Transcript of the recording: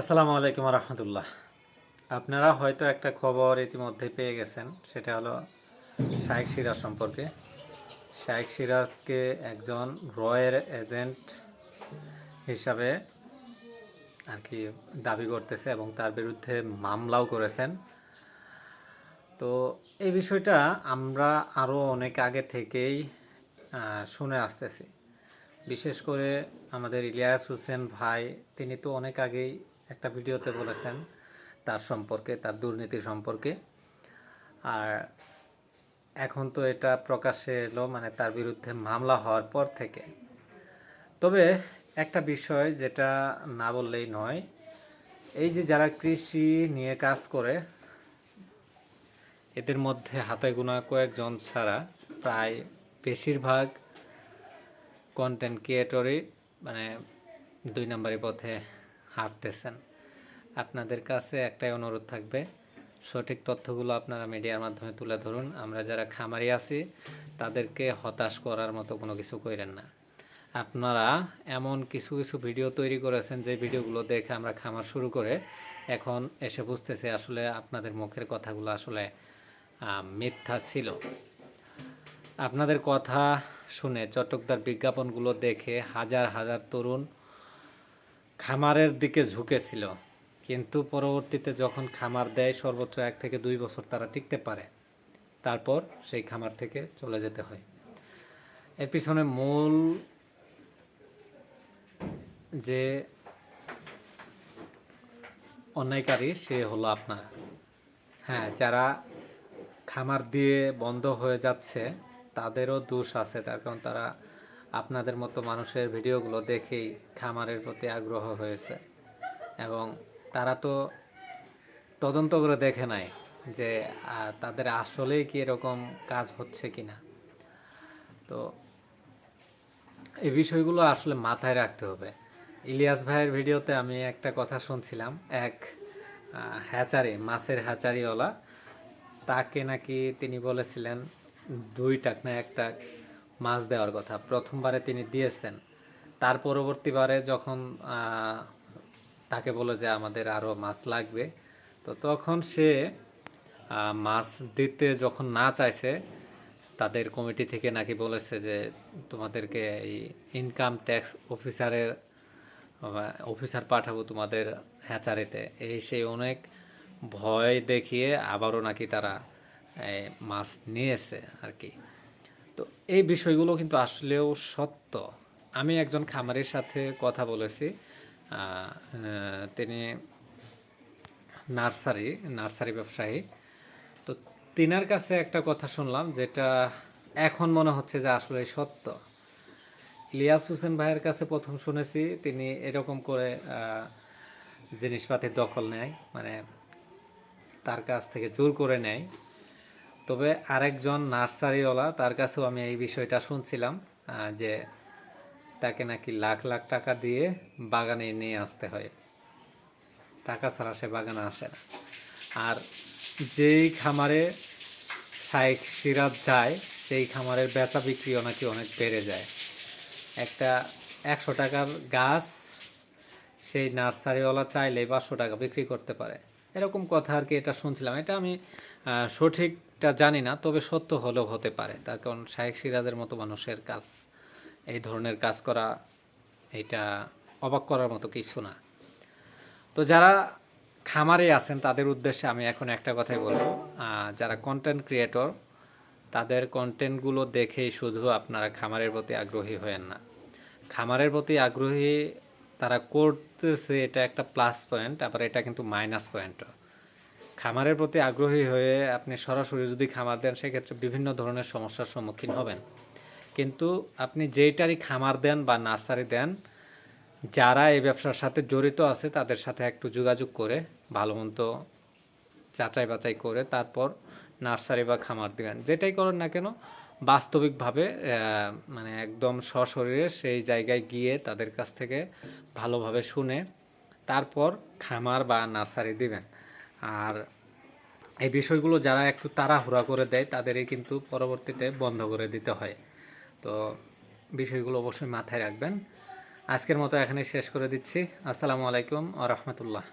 আসসালামু আলাইকুম রহমতুল্লাহ। আপনারা হয়তো একটা খবর ইতিমধ্যে পেয়ে গেছেন, সেটা হলো শাহেক সিরাজ সম্পর্কে। শাহেক সিরাজকে একজন রয়ের এজেন্ট হিসাবে আর কি দাবি করতেছে এবং তার বিরুদ্ধে মামলাও করেছেন। তো এই বিষয়টা আমরা আরও অনেক আগে থেকেই শুনে আসতেছি। বিশেষ করে আমাদের ইলিয়াস হোসেন ভাই, তিনি তো অনেক আগেই একটা ভিডিওতে বলেছেন তার সম্পর্কে, তার দুর্নীতি সম্পর্কে। আর এখন তো এটা প্রকাশ্যে এলো মানে তার বিরুদ্ধে মামলা হওয়ার পর থেকে। তবে একটা বিষয় যেটা না বললেই নয়, এই যে যারা কৃষি নিয়ে কাজ করে, এদের মধ্যে হাতে গোনা কয়েকজন ছাড়া প্রায় বেশিরভাগ কন্টেন্ট ক্রিয়েটরই মানে দুই নম্বরের পথে হাঁটতেছেন আপনাদের কাছে একটাই অনুরোধ থাকবে, সঠিক তথ্যগুলো আপনারা মিডিয়ার মাধ্যমে তুলে ধরুন। আমরা যারা খামারি আছি, তাদেরকে হতাশ করার মতো কোনো কিছু করেন না। আপনারা এমন কিছু কিছু ভিডিও তৈরি করেছেন, যে ভিডিওগুলো দেখে আমরা খামার শুরু করে এখন এসে বুঝতেছি আসলে আপনাদের মুখের কথাগুলো আসলে মিথ্যা ছিল। আপনাদের কথা শুনে চটকদার বিজ্ঞাপনগুলো দেখে হাজার হাজার তরুণ খামারের দিকে ঝুঁকেছিল। কিন্তু পরবর্তীতে যখন খামার দেয়, সর্বোচ্চ এক থেকে দুই বছর তারা টিকতে পারে। তারপর সেই খামার থেকে চলে যেতে হয়। এর পিছনে মূল যে অন্যায়কারী, সে হলো আপনার। হ্যাঁ যারা খামার দিয়ে বন্ধ হয়ে যাচ্ছে, তাদেরও দোষ আছে। তার কারণ তারা আপনাদের মতো মানুষের ভিডিওগুলো দেখেই খামারের প্রতি আগ্রহ হয়েছে। এবং তারা তো তদন্ত করে দেখে নাই যে তাদের আসলেই কি এরকম কাজ হচ্ছে কি না তো এই বিষয়গুলো আসলে মাথায় রাখতে হবে। ইলিয়াস ভাইয়ের ভিডিওতে আমি একটা কথা শুনছিলাম, এক হ্যাচারি, মাছের হ্যাচারিওয়ালা, তাকে নাকি তিনি বলেছিলেন দুই টাক না এক টাক। মাছ দেওয়ার কথা। প্রথমবারে তিনি দিয়েছেন। তার পরবর্তীবারে যখন তাকে বলে যে আমাদের আরও মাছ লাগবে, তো তখন সে মাছ দিতে যখন না চাইছে, তাদের কমিটি থেকে নাকি বলেছে যে তোমাদেরকে এই ইনকাম ট্যাক্স অফিসারের অফিসার পাঠাবো তোমাদের হ্যাচারিতে এই সেই অনেক ভয় দেখিয়ে আবারও নাকি তারা মাছ নিয়েছে আর কি। তো এই বিষয়গুলো কিন্তু আসলেও সত্য। আমি একজন খামারের সাথে কথা বলেছি। তিনি নার্সারি নার্সারি ব্যবসায়ী। তো তিনার কাছে একটা কথা শুনলাম যেটা এখন মনে হচ্ছে যে আসলে সত্য। ইলিয়াস হোসেন ভাইয়ের কাছে প্রথম শুনেছি, তিনি এরকম করে জিনিসপাতির দখল নেয় মানে তার কাছ থেকে জোর করে নেয়। তবে আরেকজন নার্সারিওয়ালা তার কাছেও আমি এই বিষয়টা শুনছিলাম যে তাকে নাকি লাখ লাখ টাকা দিয়ে বাগানে নিয়ে আসতে হয়। টাকা ছাড়া সে বাগানে আসে না। আর যেই খামারে শাইখ সিরাজ যায় সেই খামারের বেচা বিক্রিও নাকি অনেক বেড়ে যায়। একটা একশো টাকার গাছ সেই নার্সারিওয়ালা চাইলে পাঁচশো টাকা বিক্রি করতে পারে। এরকম কথা আর কি এটা শুনছিলাম। এটা আমি আহ, সঠিকটা জানি না, তবে সত্য হলেও হতে পারে। তার কারণ শাহেক সিরাজের মতো মানুষের কাজ, এই ধরনের কাজ করা, এটা অবাক করার মতো কিছু না। তো যারা খামারে আছেন, তাদের উদ্দেশ্যে আমি এখন একটা কথাই বলব। যারা কন্টেন্ট ক্রিয়েটর তাদের কন্টেন্টগুলো দেখেই শুধু আপনারা খামারের প্রতি আগ্রহী হয়েন না। খামারের প্রতি আগ্রহী তারা করতেছে এটা একটা প্লাস পয়েন্ট আবার এটা কিন্তু মাইনাস পয়েন্টও খামারের প্রতি আগ্রহী হয়ে আপনি সরাসরি যদি খামার দেন, সেক্ষেত্রে বিভিন্ন ধরনের সমস্যার সম্মুখীন হবেন। কিন্তু আপনি যেইটারই খামার দেন বা নার্সারি দেন, যারা এই ব্যবসার সাথে জড়িত আছে, তাদের সাথে একটু যোগাযোগ করে, ভালো মন্দ যাচাই বাছাই করে তারপর নার্সারি বা খামার দিবেন। যেটাই করেন না কেন, বাস্তবিকভাবে মানে একদম সশরীরে সেই জায়গায় গিয়ে তাদের কাছ থেকে ভালোভাবে শুনে তারপর খামার বা নার্সারি দিবেন। আর এই বিষয়গুলো যারা একটু তাড়াহুড়া করে দেয়, তাদেরই কিন্তু পরবর্তীতে বন্ধ করে দিতে হয়। তো বিষয়গুলো অবশ্যই মাথায় রাখবেন। আজকের মতো এখানে শেষ করে দিচ্ছি। আসসালামু আলাইকুম আ রহমতুল্লাহ।